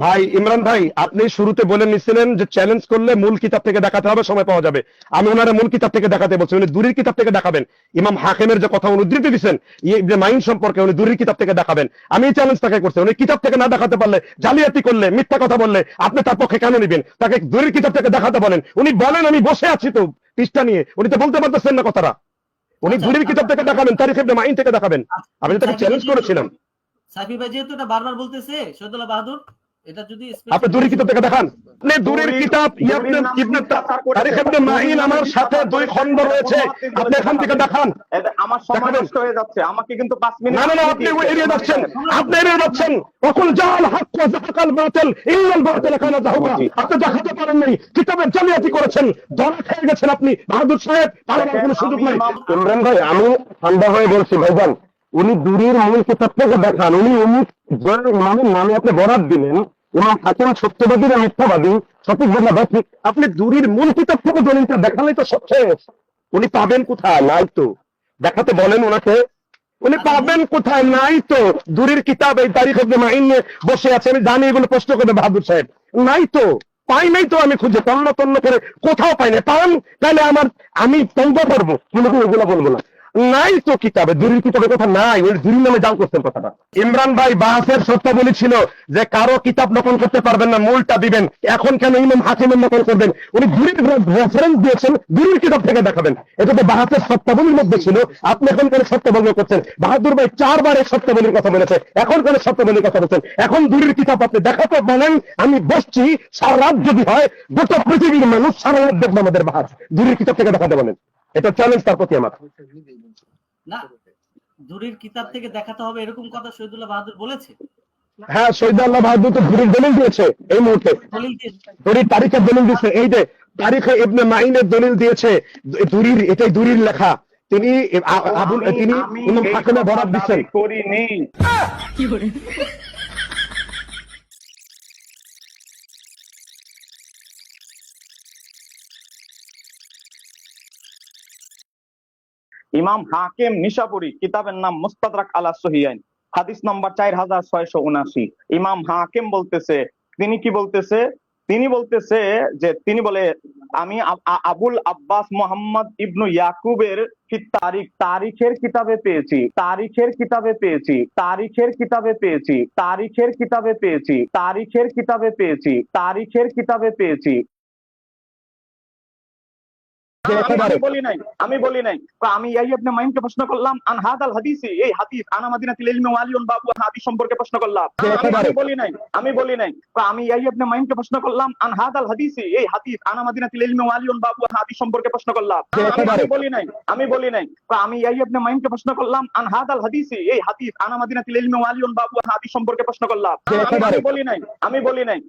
ভাই ইমরান ভাই আপনি শুরুতে বলে নিছিলেন যে চ্যালেঞ্জ করলে মূল কিতাব থেকে দেখাতে হবে সময় পাওয়া যাবে। আমি ওনারা মূল কিতাব থেকে দেখাতে বলছি উনি দূরের কিতাব থেকে দেখাবেন। ইমাম হাকিমের যে কথা উনি উদ্ধৃতি দিচ্ছেন যে মাইন সম্পর্কে উনি দূরের কিতাব থেকে দেখাবেন। আমি এই চ্যালেঞ্জ তাকে করছি উনি কিতাব থেকে না দেখাতে পারলে জালিয়াতি করলে মিথ্যা কথা বললে আপনি তার পক্ষে কেন নিবেন? তাকে দূরের কিতাব থেকে দেখাতে বলেন। উনি বলেন আমি বসে আছি তো পৃষ্ঠা নিয়ে। উনি তো বলতে পারতেছেন না কথাটা। উনি আচ্ছা, দূরের কিতাব থেকে দেখাবেন তারিখ ইবনে মাইন থেকে দেখাবেন। আমি তাকে চ্যালেঞ্জ করেছিলাম সাইফি ভাই যেহেতু এটা বারবার বলতেছে শহীদুল্লাহ বাহাদুর এটা যদি আপনি দূরের কিতাব থেকে দেখান। আপনি দূরের দূরের- কিতাব দূরের নাম ইবনে মিথ্যা তার করে তারিখ ইবনে মাইন আমার সাথে দুই খণ্ড রয়েছে। আপনি এখান থেকে দেখান। আমার সময় নষ্ট হয়ে যাচ্ছে। আমাকে কিন্তু পাঁচ মিনিট না না না আপনি এড়িয়ে যাচ্ছেন। আপনি এড়িয়ে যাচ্ছেন। কখন জাল হাক জাহাকাল বাতিল ইল্লাল বাতিল কানা জাহুকা আপনি দেখাতে পারেন নাই কিতাবের জালিয়াতি করেছেন। ধরা খেয়ে গেছেন আপনি। বাহাদুর সাহেব তার কোনো সুযোগ নাই। ইমরান ভাই আমি ঠান্ডা হয়ে বলছি ভাইজান উনি দূরের মূল কিতাব থেকে দেখান। উনি ইমামের নামে আপনি বরাদ দিলেন। ইমাম হাকিম সত্যবাদী না মিথ্যাবাদী? সঠিক বলা ঠিক আপনি দূরের মূল কিতাব থেকে দলিলটা দেখালেই তো সব শেষ। উনি পাবেন কোথায়? নাই তো। দেখাতে বলেন ওনাকে। উনি পাবেন কোথায়? নাই তো। দূরের কিতাব এই তারিখ ইবনে মাইন বসে আছে। আমি জানি এগুলো প্রশ্ন করবে বাহাদুর সাহেব। নাই তো। পাই নাই তো আমি খুঁজে। তন্ন তন্ন করে কোথাও পাই না পান, তাহলে আমার আমি তঙ্গ করব। কিন্তু এগুলো বলব না। নাই তো কিতাবে, দূরের কিতাবে কথা নাই, ওই দূরের নামে জাল করছেন কথাটা। ইমরান ভাই বাহাসের শর্তাবলী ছিল যে, কারও কিতাব নকল করতে পারবেন না, মূলটা দিবেন। এখন কেন ইমাম হাকিমের নকল করবেন? উনি দূরের রেফারেন্স দিয়েছেন, দূরের কিতাব থেকে দেখাবেন। এটা তো বাহাসের শর্তাবলীর মধ্যে ছিল। আপনি এখন কেন শর্তাবলী করছেন? বাহাদুর ভাই চারবার এই শর্তাবলীর কথা বলেছে। এখন কেন শর্তাবলীর কথা বলছেন? এখন দূরের কিতাব আপনি দেখাতে বলেন, আমি বসছি, সারা রাত যদি হয়, গোটা পৃথিবীর মানুষ সারা রাত দেখবে আমাদের বাহাস দূরের কিতাব থেকে দেখাতে বলেন। এটা চ্যালেঞ্জ তার প্রতি আমার। না দূরের কিতাব থেকে দেখাতে হবে এরকম কথা শহীদুল্লাহ বাহাদুর বলেছে। হ্যাঁ শহীদ আল্লাহ বাহাদুর তো দূরের দলিল দিয়েছে এই মুহূর্তে। দলিল তারিখের দলিল দিয়েছে এই যে তারিখে ইবনে মাইনের দলিল দিয়েছে দূরির এটাই দূরির লেখা। তিনি আবুল তিনি ইমাম হাকিমে বরাদ দিচ্ছেন। করিনি। ইমাম হাকিম নিশাপুরি, কিতাবের নাম মুস্তাদরাক আলা সহিয়াইন, হাদিস নাম্বার চার হাজার ছয়শো উনাশি। ইমাম হাকিম বলতেছে, তিনি কি বলতেছে? তিনি বলতেছে যে, তিনি বলে, আমি আবুল আব্বাস মোহাম্মদ ইবনু ইয়াকুবের তারিখ, তারিখের কিতাবে পেয়েছি, তারিখের কিতাবে পেয়েছি, তারিখের কিতাবে পেয়েছি, তারিখের কিতাবে পেয়েছি, তারিখের কিতাবে পেয়েছি, তারিখের কিতাবে পেয়েছি। আমি- বলি নাই আমি বলি নাই। তো আমি এই আপনি মাইনকে প্রশ্ন করলাম আন হাদাল হাদিসি এই হাদিস আনা মাদিনাতিল ইলমি ওয়ালিউন বাবু হাদিস সম্পর্কে প্রশ্ন করলাম। আমি- বলি নাই আমি বলি নাই। আমি এই আপনি মাইনকে প্রশ্ন করলাম আন হাদাল হাদিসি এই হাদিস আনা মাদিনাতিল ইলমি ওয়ালিউন বাবু হাদিস সম্পর্কে প্রশ্ন করলাম। আমি- বলি নাই আমি বলি নাই। আমি এই আপনি মাইনকে প্রশ্ন করলাম আন হাদাল হাদিসি এই হাদিস আনা মাদিনাতিল ইলমি ওয়ালিউন বাবু হাদিস সম্পর্কে প্রশ্ন করলাম। আমি বলি নাই আমি বলি নাই।